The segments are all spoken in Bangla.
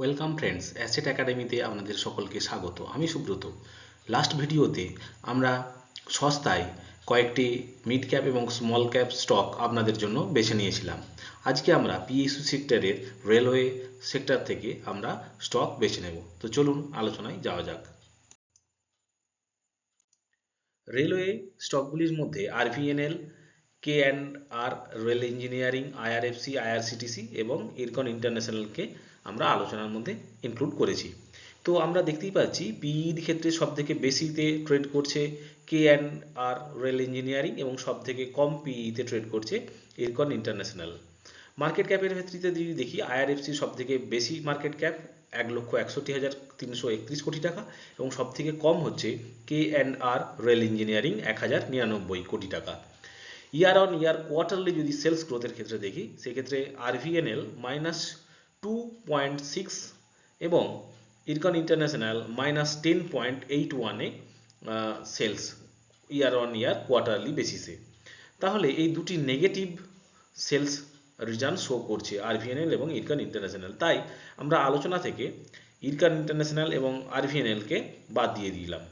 ওয়েলকাম ফ্রেন্ডস অ্যাসেট একাডেমিতে আপনাদের সকলকে স্বাগত। আমি সুব্রত। লাস্ট ভিডিওতে আমরা সস্তায় কয়েকটি মিড ক্যাপ এবং স্মল ক্যাপ স্টক আপনাদের জন্য বেছে নিয়েছিলাম। আজকে আমরা পিএসইউ সেক্টরের রেলওয়ে সেক্টর থেকে আমরা স্টক বেছে নেব। তো চলুন আলোচনায় যাওয়া যাক। রেলওয়ে স্টকগুলির মধ্যে RVNL K and R rail engineering IRFC IRCTC এবং ইরকন ইন্টারন্যাশনালকে আমরা আলোচনার মধ্যে ইনক্লুড করেছি। তো আমরা দেখতেই পাচ্ছি পিইর ক্ষেত্রে সব থেকে বেশিতে ট্রেড করছে K and R rail engineering এবং সব থেকে কম পিইতে ট্রেড করছে ইরকন ইন্টারন্যাশনাল মার্কেট ক্যাপের ভিত্তিতে যদি দেখি আইআরএফসি সব থেকে বেশি মার্কেট ক্যাপ এক লক্ষ একষট্টি হাজার তিনশো একত্রিশ কোটি টাকা এবং সব থেকে কম হচ্ছে K and R rail engineering এক হাজার নিরানব্বই কোটি টাকা। ইয়ার অন ইয়ার কোয়ার্টারলি যদি সেলস গ্রোথের ক্ষেত্রে দেখি, সেক্ষেত্রে RVNL minus two point six এবং Ircon international minus ten point eight ওয়ানে sales year on year quarterly বেসিসে তাহলে এই দুটি নেগেটিভ সেলস রিটার্ন শো করছে আরভিএনএল এবং ইরকন ইন্টারন্যাশনাল তাই আমরা আলোচনা থেকে ইরকান ইন্টারন্যাশনাল এবং আরভিএনএলকে বাদ দিয়ে দিলাম।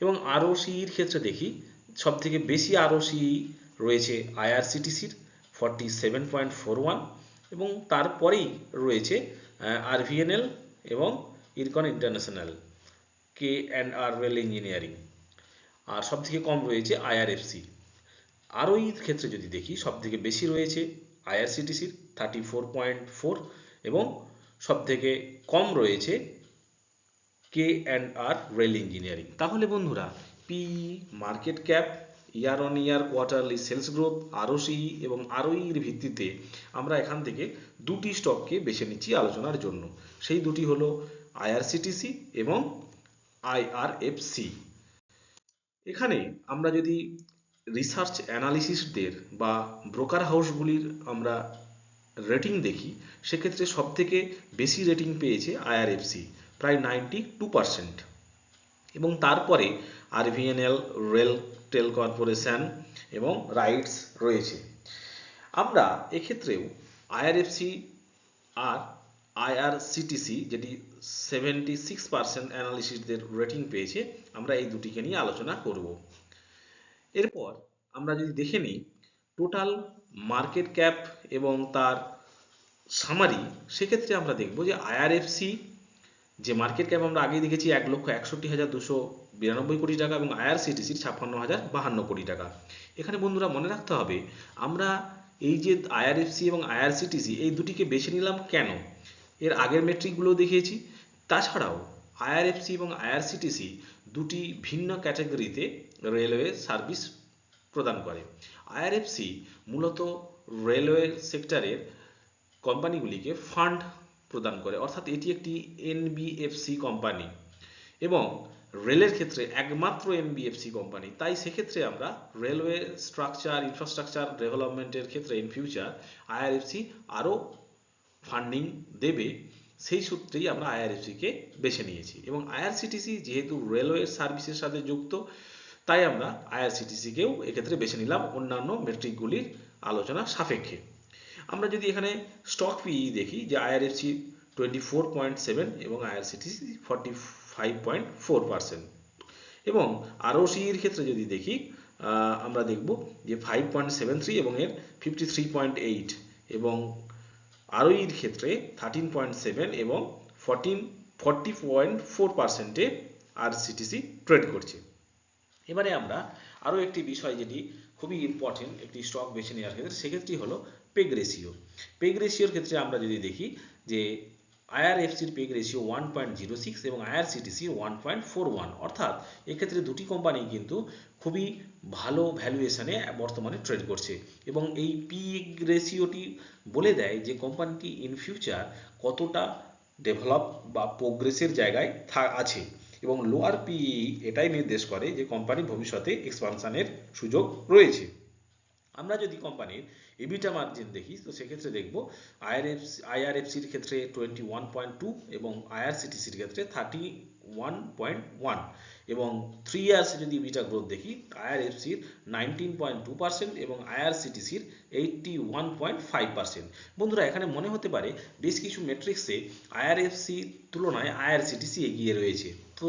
এবং আরওসির ক্ষেত্রে দেখি সব থেকে বেশি আরওসি রয়েছে আইআরসিটিসির forty seven point four one এবং তারপরেই রয়েছে আরভিএনএল এবং Ircon international K and R rail engineering আর সব থেকে কম রয়েছে আইআরএফসি আরও এর ক্ষেত্রে যদি দেখি সব থেকে বেশি রয়েছে আইআরসিটিসির থার্টি ফোর পয়েন্ট ফোর এবং সব থেকে কম রয়েছে K and R rail engineering তাহলে বন্ধুরা PE market cap year on year quarterly sales growth ROCE এবং আরওইর ভিত্তিতে আমরা এখান থেকে দুটি স্টককে বেছে নিচ্ছি আলোচনার জন্য। সেই দুটি হলো আইআরসিটিসি এবং আইআরএফসি এখানে আমরা যদি রিসার্চ অ্যানালিসিসদের বা ব্রোকার হাউসগুলির আমরা রেটিং দেখি, সেক্ষেত্রে সব থেকে বেশি রেটিং পেয়েছে আইআরএফসি প্রায় নাইনটি টু পারসেন্ট এবং তারপরে আরভিএনএল রেল টেল কর্পোরেশন এবং রাইটস রয়েছে। আমরা এক্ষেত্রেও আইআরএফসি আর আইআরসিটিসি যেটি সেভেন্টি সিক্স পার্সেন্ট অ্যানালিসিসদের রেটিং পেয়েছে, আমরা এই দুটিকে নিয়ে আলোচনা করব। এরপর আমরা যদি দেখে নিই টোটাল মার্কেট ক্যাপ এবং তার সামারি সেক্ষেত্রে আমরা দেখব যে আইআরএফসি যে মার্কেট ক্যাপ আমরা আগে দেখেছি এক লক্ষ একষট্টি হাজার দুশো বিরানব্বই কোটি টাকা এবং আইআরসিটিসির ছাপ্পান্ন হাজার বাহান্ন কোটি টাকা। এখানে বন্ধুরা মনে রাখতে হবে, আমরা এই যে আইআরএফসি এবং আইআরসিটিসি এই দুটিকে বেছে নিলাম কেন? এর আগের মেট্রিকগুলো দেখিয়েছি। তাছাড়াও আইআরএফসি এবং আইআরসিটিসি দুটি ভিন্ন ক্যাটাগরিতে রেলওয়ে সার্ভিস প্রদান করে। আইআরএফসি মূলত রেলওয়ে সেক্টরের কোম্পানিগুলিকে ফান্ড প্রদান করে, অর্থাৎ এটি একটি এনবিএফসি কোম্পানি এবং রেলের ক্ষেত্রে একমাত্র এনবিএফসি কোম্পানি তাই সেক্ষেত্রে আমরা রেলওয়ে স্ট্রাকচার ইনফ্রাস্ট্রাকচার ডেভেলপমেন্টের ক্ষেত্রে ইন ফিউচার আইআরএফসি আরও ফান্ডিং দেবে, সেই সূত্রেই আমরা আইআরএফসিকে বেছে নিয়েছি। এবং আইআরসিটিসি যেহেতু রেলওয়ে সার্ভিসের সাথে যুক্ত, তাই আমরা আইআরসিটিসিকেও এক্ষেত্রে বেছে নিলাম অন্যান্য মেট্রিকগুলির আলোচনা সাপেক্ষে। আমরা যদি এখানে স্টক পিই দেখি, যে IRFC twenty four point seven এবং IRCTC forty five point four percent এবং আরওসির ক্ষেত্রে যদি দেখি আমরা দেখব যে ফাইভ পয়েন্ট সেভেন থ্রি এবং এর ফিফটি থ্রি পয়েন্ট এইট এবং আরওইর ক্ষেত্রে থার্টিন পয়েন্ট সেভেন এবং ফর্টিন ফর্টি পয়েন্ট ফোর পার্সেন্টে আরসিটিসি ট্রেড করছে। এবারে আমরা আরও একটি বিষয় যেটি খুবই ইম্পর্টেন্ট একটি স্টক বেছে নেওয়ার ক্ষেত্রে সেক্ষেত্রে হলো পেগ রেশিও পেগ রেশিওর ক্ষেত্রে আমরা যদি দেখি যে আইআরএফসির PEG ratio one point zero six এবং IRCTC one point four one অর্থাৎ এক্ষেত্রে দুটি কোম্পানি কিন্তু খুবই ভালো ভ্যালুয়েশনে বর্তমানে ট্রেড করছে। এবং এই পিগ রেশিওটি বলে দেয় যে কোম্পানিটি ইন ফিউচার কতটা ডেভেলপ বা প্রোগ্রেসের জায়গায় আছে। এবং লোয়ার পিই এটাই নির্দেশ করে যে কোম্পানি ভবিষ্যতে এক্সপানশনের সুযোগ রয়েছে। আমরা যদি কোম্পানির ইবিটা মার্জিন দেখি, তো সেক্ষেত্রে দেখব আইআরএফ আইআরএফসির ক্ষেত্রে টোয়েন্টি ওয়ান পয়েন্ট টু এবং আইআরসিটিসির ক্ষেত্রে থার্টি ওয়ান পয়েন্ট ওয়ান এবং থ্রি ইয়ার্সে যদি ইবিটা গ্রোথ দেখি আইআরএফসির নাইনটিন পয়েন্ট টু পার্সেন্ট এবং আইআরসিটিসির eighty one point five percent বন্ধুরা, এখানে মনে হতে পারে বেশ কিছু মেট্রিক্সে আইআরএফসি তুলনায় আইআরসিটিসি এগিয়ে রয়েছে। তো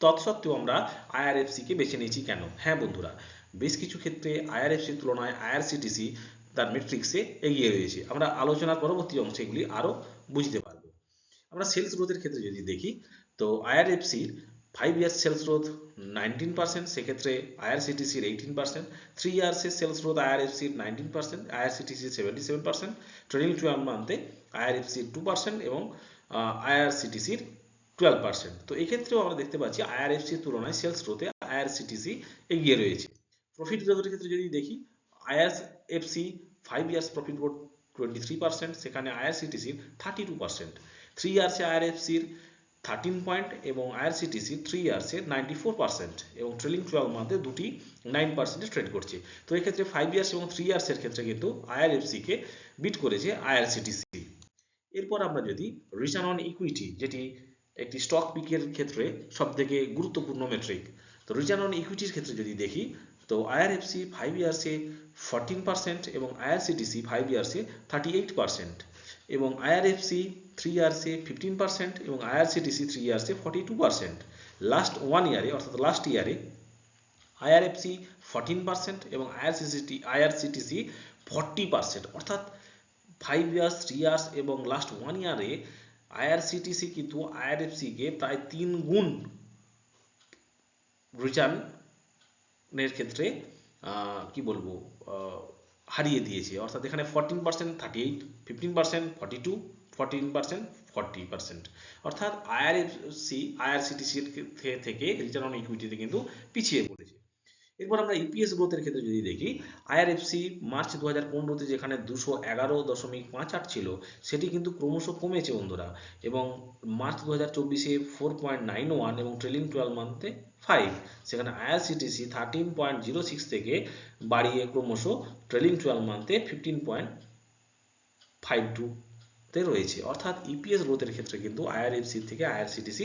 তৎসত্ত্বেও আমরা আইআরএফসিকে বেছে নিয়েছি কেন? হ্যাঁ বন্ধুরা বেশ কিছু ক্ষেত্রে আইআরএফসির তুলনায় আইআরসিটিসি তার মেট্রিক্সে এগিয়ে রয়েছে আমরা আলোচনার পরবর্তী অংশে এগুলি আরও বুঝতে পারব আমরা সেলস গ্রোথের ক্ষেত্রে যদি দেখি তো আইআরএফসির five years sales growth nineteen percent সেক্ষেত্রে আইআরসিটিসির এইটিন পার্সেন্ট থ্রি ইয়ার্সের সেলস গ্রোথ আইআরএফসির nineteen percent আইআরসিটিসির seventy seven percent trailing twelve মান্থে আইআরএফসির টু পার্সেন্ট এবং আইআরসিটিসির টুয়েলভ পার্সেন্ট তো এক্ষেত্রেও আমরা দেখতে পাচ্ছি আইআরএফসির তুলনায় সেলস গ্রোথে আইআরসিটিসি এগিয়ে রয়েছে প্রফিট গ্রোথের ক্ষেত্রে যদি দেখি IRFC five years profit growth twenty three percent সেখানে আইআরসিটিসির থার্টি টু পার্সেন্ট থ্রি ইয়ার্সে আইআরএফসির থার্টিন পয়েন্ট এবং আইআরসিটিসি থ্রি ইয়ার্সে নাইনটি ফোর পার্সেন্ট এবং ট্রেলিং টুয়েলভ মান্থে দুটি নাইন পার্সেন্টে ট্রেড করছে। তো এক্ষেত্রে ফাইভ ইয়ার্স এবং থ্রি ইয়ার্সের ক্ষেত্রে কিন্তু আইআরএফসিকে বিট করেছে আইআরসিটিসি এরপর আমরা যদি রিটার্ন অন ইকুইটি যেটি একটি স্টক পিকের ক্ষেত্রে সবথেকে গুরুত্বপূর্ণ মেট্রিক তো রিটার্ন অন ইকুইটির ক্ষেত্রে যদি দেখি, তো আইআরএফসি ফাইভ ইয়ার্সে ফরটিন পার্সেন্ট এবং আইআরসিটিসি ফাইভ ইয়ার্সে থার্টি এইট পার্সেন্ট এবং আইআরএফসি থ্রি ইয়ার্সে ফিফটিন পার্সেন্ট এবং IRCTC three ইয়ার্সে forty two percent last one ইয়ারে অর্থাৎ লাস্ট ইয়ারে আইআরএফসি ফর্টিন পার্সেন্ট এবং আইআরসিসিটি আইআরসিটিসি ফর্টি পার্সেন্ট অর্থাৎ ফাইভ ইয়ার্স থ্রি ইয়ার্স এবং লাস্ট ওয়ান ইয়ারে আইআরসিটিসি কিন্তু আইআরএফসিকে প্রায় তিন গুণ রিটার্নের ক্ষেত্রে কি বলব হারিয়ে দিয়েছে। অর্থাৎ এখানে fourteen percent thirty eight fifteen percent forty two fourteen percent forty percent অর্থাৎ আইআরএফসি আইআরসিটিসির থেকে রিটার্ন অন ইকুইটিতে কিন্তু পিছিয়ে পড়েছে। এরপর আমরা ইপিএস গ্রোথের ক্ষেত্রে যদি দেখি আইআরএফসি মার্চ দু হাজার পনেরোতে যেখানে দুশো এগারো দশমিক পাঁচ আট ছিল, সেটি কিন্তু ক্রমশ কমেছে বন্ধুরা। এবং মার্চ দু হাজার চব্বিশে ফোর পয়েন্ট নাইন ওয়ান এবং ট্রেলিং টুয়েলভ মান্থে ফাইভ সেখানে IRCTC thirteen point zero six থেকে বাড়িয়ে ক্রমশ ট্রেলিং টুয়েলভ মান্থে ফিফটিন পয়েন্ট ফাইভ টু তে রয়েছে। অর্থাৎ ইপিএস গ্রোথের ক্ষেত্রে কিন্তু আইআরএফসি থেকে আইআরসিটিসি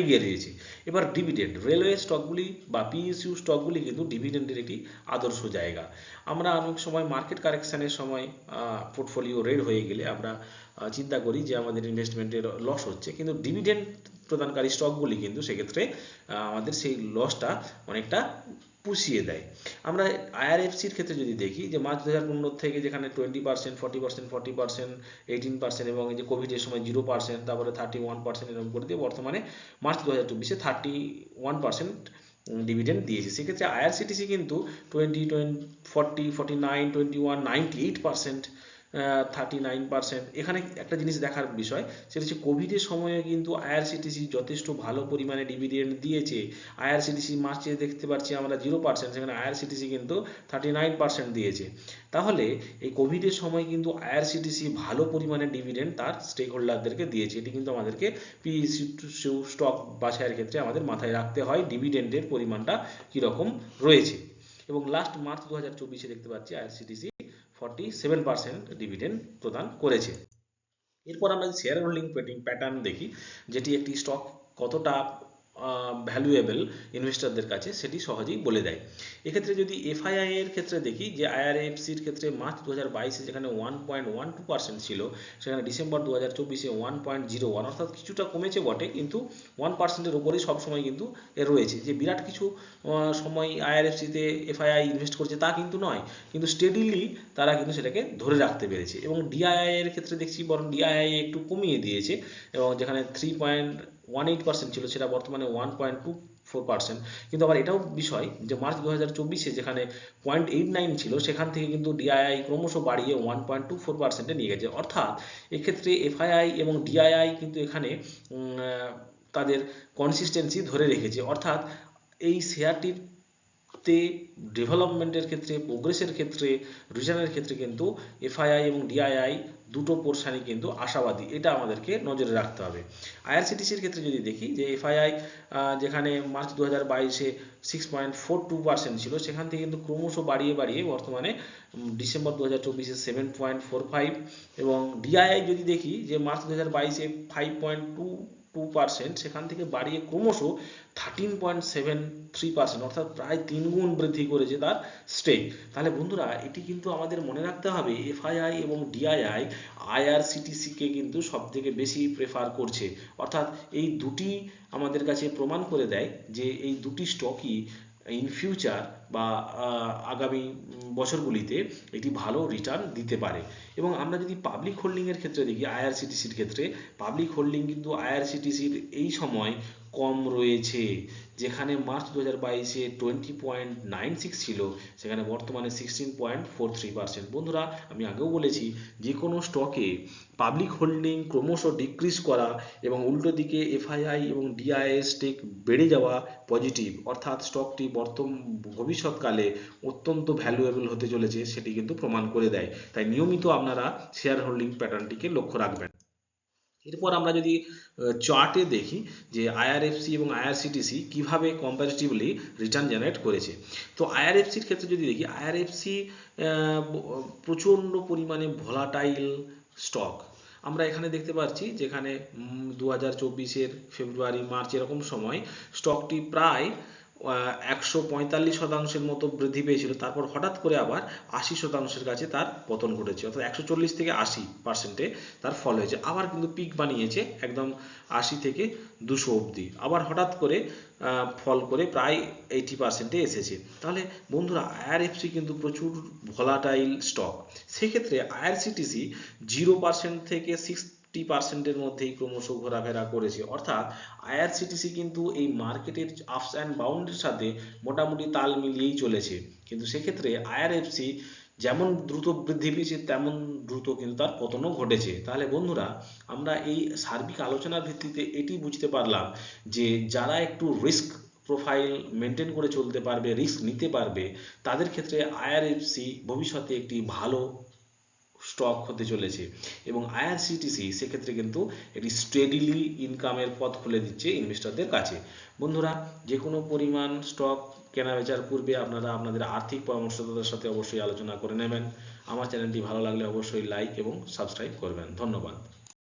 এগিয়ে রয়েছে। এবার ডিভিডেন্ড রেলওয়ে স্টকগুলি বা পিএসইউ স্টকগুলি কিন্তু ডিভিডেন্ডের একটি আদর্শ জায়গা। আমরা অনেক সময় মার্কেট কারেকশানের সময় পোর্টফোলিও রেড হয়ে গেলে আমরা চিন্তা করি যে আমাদের ইনভেস্টমেন্টের লস হচ্ছে। কিন্তু ডিভিডেন্ড প্রদানকারী স্টকগুলি কিন্তু সেক্ষেত্রে আমাদের সেই লসটা অনেকটা পুষিয়ে দেয়। আমরা আইআরএফসির ক্ষেত্রে যদি দেখি যে মার্চ দু হাজার পনেরো থেকে যেখানে twenty percent forty percent forty percent eighteen percent এবং যে কোভিডের সময় জিরো পার্সেন্ট তারপরে থার্টি ওয়ান পার্সেন্ট এরকম করে দিয়ে বর্তমানে মার্চ দু হাজার চব্বিশে থার্টি ওয়ান পার্সেন্ট ডিভিডেন্ড দিয়েছে। সেক্ষেত্রে আইআরসিটিসি কিন্তু twenty twenty forty forty nine twenty one ninety eight percent thirty nine percent এখানে একটা জিনিস দেখার বিষয়, সেটা হচ্ছে কোভিডের সময়ে কিন্তু আইআরসিটিসি যথেষ্ট ভালো পরিমাণে ডিভিডেন্ড দিয়েছে। আইআরসিটিসি মার্চে দেখতে পাচ্ছি আমরা জিরো পার্সেন্ট সেখানে আইআরসিটিসি কিন্তু থার্টি নাইন পার্সেন্ট দিয়েছে। তাহলে এই কোভিডের সময় কিন্তু আইআরসিটিসি ভালো পরিমাণে ডিভিডেন্ড তার স্টেক হোল্ডারদেরকে দিয়েছে। এটি কিন্তু আমাদেরকে পিইসি স্টক বাছাইয়ের ক্ষেত্রে আমাদের মাথায় রাখতে হয় ডিভিডেন্ডের পরিমাণটা কীরকম রয়েছে। এবং লাস্ট মার্চ দু হাজার চব্বিশে দেখতে পাচ্ছি IRCTC forty seven percent dividend প্রদান করেছে। এরপর আমরা শেয়ার হোল্ডিং প্যাটার্ন দেখি, যেটি একটি স্টক কতটা ভ্যালুয়েবল ইনভেস্টরদের কাছে সেটি সহজেই বলে দেয়। এক্ষেত্রে যদি এফআইআই এর ক্ষেত্রে দেখি যে আইআরএফসির ক্ষেত্রে মার্চ দু হাজার বাইশে যেখানে one point one two percent ছিল, সেখানে ডিসেম্বর দু হাজার চব্বিশে ওয়ান পয়েন্ট জিরো ওয়ান অর্থাৎ কিছুটা কমেছে বটে, কিন্তু ওয়ান পার্সেন্টের উপরেই সবসময় কিন্তু এ রয়েছে। যে বিরাট কিছু সময় আইআরএফসিতে এফআইআই ইনভেস্ট করছে তা কিন্তু নয়, কিন্তু স্টেডিলি তারা কিন্তু সেটাকে ধরে রাখতে পেরেছে। এবং ডিআইআই এর ক্ষেত্রে দেখছি বরং ডিআইআই একটু কমিয়ে দিয়েছে, এবং যেখানে three point one eight percent ছিল, সেটা বর্তমানে one point two four percent কিন্তু আবার এটাও বিষয় যে মার্চ দু হাজার চব্বিশে যেখানে পয়েন্ট এইট নাইন ছিল, সেখান থেকে কিন্তু ডিআইআই ক্রমশ বাড়িয়ে ওয়ান পয়েন্ট টু ফোর পার্সেন্টে নিয়ে গেছে। অর্থাৎ এক্ষেত্রে এফআইআই এবং ডিআইআই কিন্তু এখানে তাদের কনসিস্টেন্সি ধরে রেখেছে। অর্থাৎ এই শেয়ারটির তে ডেভেলপমেন্টের ক্ষেত্রে প্রোগ্রেসের ক্ষেত্রে রিটার্নের ক্ষেত্রে কিন্তু এফআইআই এবং ডিআইআই দুটো পোর্শানই কিন্তু আশাবাদী। এটা আমাদেরকে নজরে রাখতে হবে। আইআরসিটিসির ক্ষেত্রে যদি দেখি, যে এফআইআই যেখানে মার্চ দু হাজার বাইশে six point four two percent ছিল, সেখান থেকে কিন্তু ক্রমশ বাড়িয়ে বাড়িয়ে বর্তমানে ডিসেম্বর দু হাজার চব্বিশে সেভেন পয়েন্ট ফোর ফাইভ এবং ডিআইআই যদি দেখি, যে মার্চ দু হাজার বাইশে five point two two percent সেখান থেকে বাড়িয়ে ক্রমশ thirteen point seven three percent অর্থাৎ প্রায় তিন গুণ বৃদ্ধি করেছে তার স্টেক তাহলে বন্ধুরা, এটি কিন্তু আমাদের মনে রাখতে হবে এফআইআই এবং ডিআইআই আইআরসিটিসিকে কিন্তু সব থেকে বেশি প্রেফার করছে। অর্থাৎ এই দুটি আমাদের কাছে প্রমাণ করে দেয় যে এই দুটি স্টকই ইন ফিউচার বা আগামী বছরগুলিতে একটি ভালো রিটার্ন দিতে পারে। এবং আমরা যদি পাবলিক হোল্ডিংয়ের ক্ষেত্রে দেখি আইআরসিটিসির ক্ষেত্রে পাবলিক হোল্ডিং কিন্তু আইআরসিটিসির এই সময় কম রয়েছে। যেখানে মার্চ দু হাজার বাইশে টোয়েন্টি পয়েন্ট নাইন সিক্স ছিল, সেখানে বর্তমানে sixteen point four three percent বন্ধুরা, আমি আগেও বলেছি যে কোনো স্টকে পাবলিক হোল্ডিং ক্রমশ ডিক্রিজ করা এবং উল্টো দিকে এফআইআই এবং ডিআইএস বেড়ে যাওয়া পজিটিভ অর্থাৎ স্টকটি বর্তমান ভবিষ্যৎকালে অত্যন্ত ভ্যালুয়েবল হতে চলেছে, সেটি কিন্তু প্রমাণ করে দেয়। তাই নিয়মিত আপনারা শেয়ার হোল্ডিং প্যাটার্নটিকে লক্ষ্য রাখবেন। এরপর আমরা যদি চার্টে দেখি যে আইআরএফসি এবং আইআরসিটিসি কীভাবে কম্পারেটিভলি রিটার্ন জেনারেট করেছে। তো আইআরএফসির ক্ষেত্রে যদি দেখি আইআরএফসি প্রচণ্ড পরিমাণে ভোলাটাইল স্টক আমরা এখানে দেখতে পাচ্ছি যেখানে দু হাজার চব্বিশের ফেব্রুয়ারি, মার্চ এরকম সময় স্টকটি প্রায় একশো পঁয়তাল্লিশ শতাংশের মতো বৃদ্ধি পেয়েছিল। তারপর হঠাৎ করে আবার আশি শতাংশের কাছে তার পতন ঘটেছে। অর্থাৎ একশো চল্লিশ থেকে আশি পার্সেন্টে তার ফল হয়েছে। আবার কিন্তু পিক বানিয়েছে একদম আশি থেকে দুশো অবধি। আবার হঠাৎ করে ফল করে প্রায় এইটি পার্সেন্টে এসেছে। তাহলে বন্ধুরা আইআরএফসি কিন্তু প্রচুর ভোলাটাইল স্টক সেক্ষেত্রে আইআরসিটিসি জিরো পার্সেন্ট থেকে সিক্সটি পার্সেন্টের মধ্যেই ক্রমশ ঘোরাফেরা করেছে। অর্থাৎ আইআরসিটিসি কিন্তু এই মার্কেটের আপস অ্যান্ড বাউন্ডের সাথে মোটামুটি তাল মিলিয়েই চলেছে। কিন্তু সেক্ষেত্রে আইআরএফসি যেমন দ্রুত বৃদ্ধি পেয়েছে, তেমন দ্রুত কিন্তু তার পতনও ঘটেছে। তাহলে বন্ধুরা, আমরা এই সার্বিক আলোচনার ভিত্তিতে এটি বুঝতে পারলাম যে যারা একটু রিস্ক প্রোফাইল মেনটেন করে চলতে পারবে রিস্ক নিতে পারবে, তাদের ক্ষেত্রে আইআরএফসি ভবিষ্যতে একটি ভালো স্টক হতে চলেছে। এবং আইআরসিটিসি সেক্ষেত্রে কিন্তু এটি স্টেডিলি ইনকামের পথ খুলে দিচ্ছে ইনভেস্টরদের কাছে। বন্ধুরা যে কোনো পরিমাণ স্টক কেনা বেচার পূর্বে আপনারা আপনাদের আর্থিক পরামর্শদাতার সাথে অবশ্যই আলোচনা করে নেবেন। আমার চ্যানেলটি ভালো লাগলে অবশ্যই লাইক এবং সাবস্ক্রাইব করবেন। ধন্যবাদ।